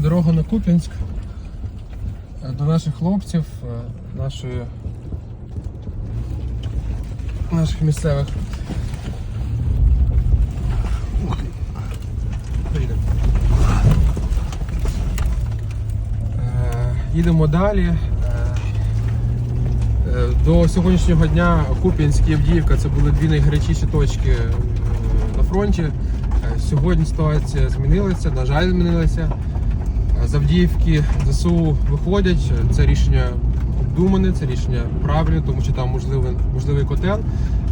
дорога на Куп'янськ е, до наших хлопців, е, нашої, наших місцевих. Е, Їдемо далі. До сьогоднішнього дня Куп'янськ і Авдіївка це були дві найгарячіші точки на фронті. Сьогодні ситуація змінилася, на жаль, змінилася. Е, З Авдіївки ЗСУ виходять. Це рішення обдумане, це рішення правильне, тому що там можливий, можливий котел.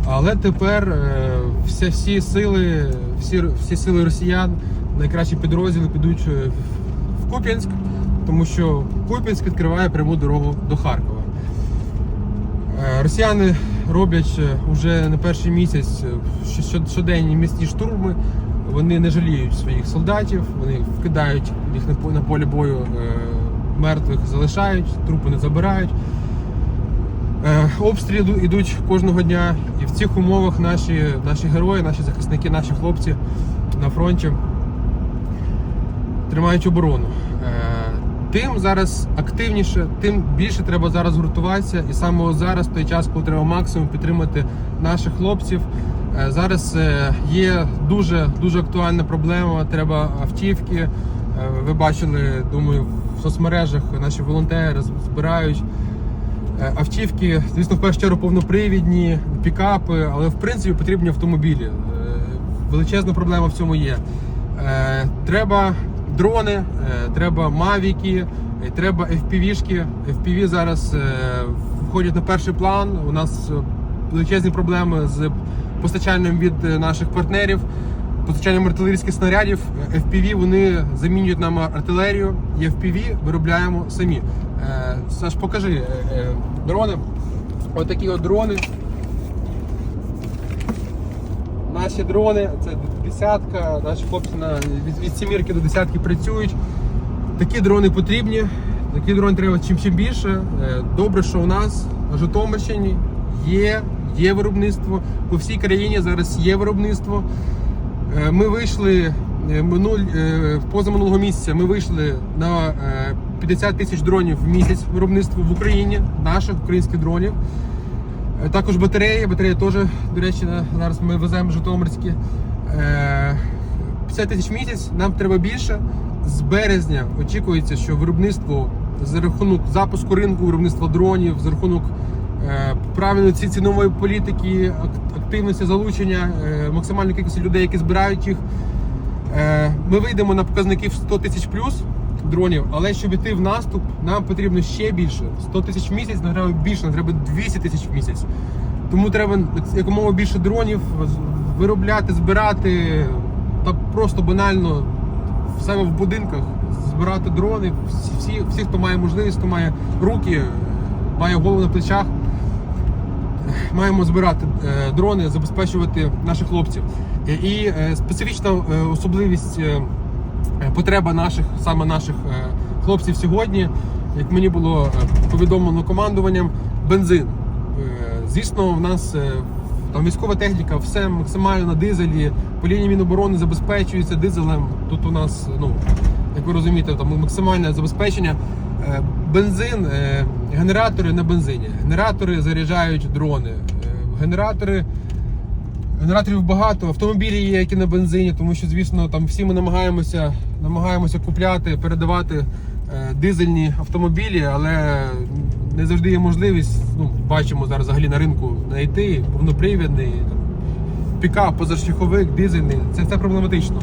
Але тепер е, всі, всі сили, всі, всі сили росіян, найкращі підрозділи підуть е, в Куп'янськ, тому що Куп'янськ відкриває пряму дорогу до Харкова. Е, Росіяни роблять вже не перший місяць щоденні місні штурми. Вони не жаліють своїх солдатів, вони вкидають їх на по- на полі бою е, мертвих, залишають, трупи не забирають. Е, Обстріли йдуть кожного дня, і в цих умовах наші, наші герої, наші захисники, наші хлопці на фронті тримають оборону. Е, Тим зараз активніше, тим більше треба зараз гуртуватися. І саме зараз той час, коли треба максимум підтримати наших хлопців. Е, Зараз е, є дуже дуже актуальна проблема. Треба автівки. Е, Ви бачили, думаю, в соцмережах наші волонтери збирають автівки, звісно, в першу чергу повнопривідні, пікапи, але в принципі потрібні автомобілі. Величезна проблема в цьому є. Треба дрони, треба мавіки, треба FPV-шки. FPV зараз входять на перший план. У нас величезні проблеми з постачанням від е, наших партнерів. Постачанням артилерійських снарядів Е, FPV вони замінюють нам артилерію. І FPV виробляємо самі. Е, Саш, покажи дрони. Отакі от дрони. Наші дрони, це десятка, наші хлопці на, від, від сімірки до десятки працюють. Такі дрони потрібні, такі дрони треба чим чим більше. Добре, що у нас на Житомирщині є, є виробництво. По всій країні зараз є виробництво. Е, Ми вийшли е, минуль, е, позаминулого місяця. Ми вийшли на е, 50 тисяч дронів в місяць виробництва в Україні, наших українських дронів. Також батареї. Батареї теж, до речі, зараз ми веземо житомирські. Е, 50 тисяч в місяць, нам треба більше. З березня очікується, що виробництво за рахунок запуску ринку, виробництва дронів, за рахунок е, правильної ці- цінової політики, ак- активності залучення е, максимальної кількості людей, які збирають їх. Е, Ми вийдемо на показники в 100 тисяч плюс дронів, але щоб йти в наступ, нам потрібно ще більше. 100 тисяч в місяць, нам треба більше, нам треба 200 тисяч в місяць. Тому треба якомога більше дронів виробляти, збирати та просто банально в себе в будинках збирати дрони. Всі, всі, хто має можливість, хто має руки, має голову на плечах. Маємо збирати е, дрони, забезпечувати наших хлопців. Е, І е, специфічна особливість потреба наших, саме наших хлопців сьогодні, як мені було повідомлено командуванням, бензин. Звісно, в нас там військова техніка, все максимально на дизелі. По лінії Міноборони забезпечується дизелем. Тут у нас, ну як ви розумієте, там максимальне забезпечення. Е, Бензин, е, генератори на бензині. Генератори заряджають дрони. Е, Генератори. Генераторів багато, автомобілі є, які на бензині, тому що, звісно, там всі ми намагаємося, намагаємося купляти, передавати е, дизельні автомобілі, але не завжди є можливість. Ну, бачимо зараз взагалі на ринку знайти повнопривідний пікап, позашляховик, дизельний. Це, це проблематично.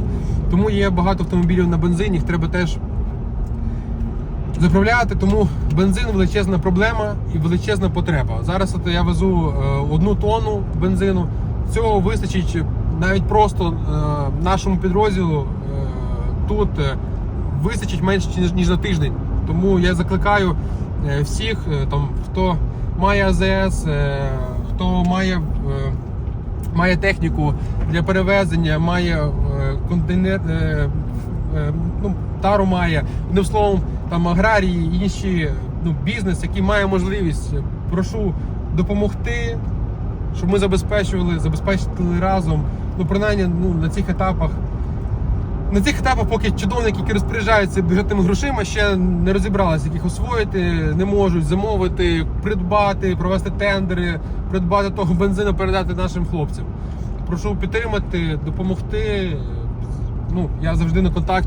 Тому є багато автомобілів на бензині, їх треба теж заправляти, тому бензин величезна проблема і величезна потреба. Зараз я везу е, одну тонну бензину. Цього вистачить навіть просто е, нашому підрозділу е, тут вистачить менше ніж, ніж на тиждень. Тому я закликаю всіх, там, хто має АЗС, хто має, має техніку для перевезення, має е, контейнер. е, е, ну, тару має, одним словом, там аграрії інші ну, бізнес, який має можливість, прошу допомогти, щоб ми забезпечували, забезпечили разом. Ну, принаймні ну, на цих етапах на цих етапах, поки чиновники, які розпоряджаються бюджетними грошима, ще не розібралися, яких освоїти, не можуть замовити, придбати, провести тендери, придбати того бензину, передати нашим хлопцям. Прошу підтримати, допомогти. Ну, я завжди на контакті.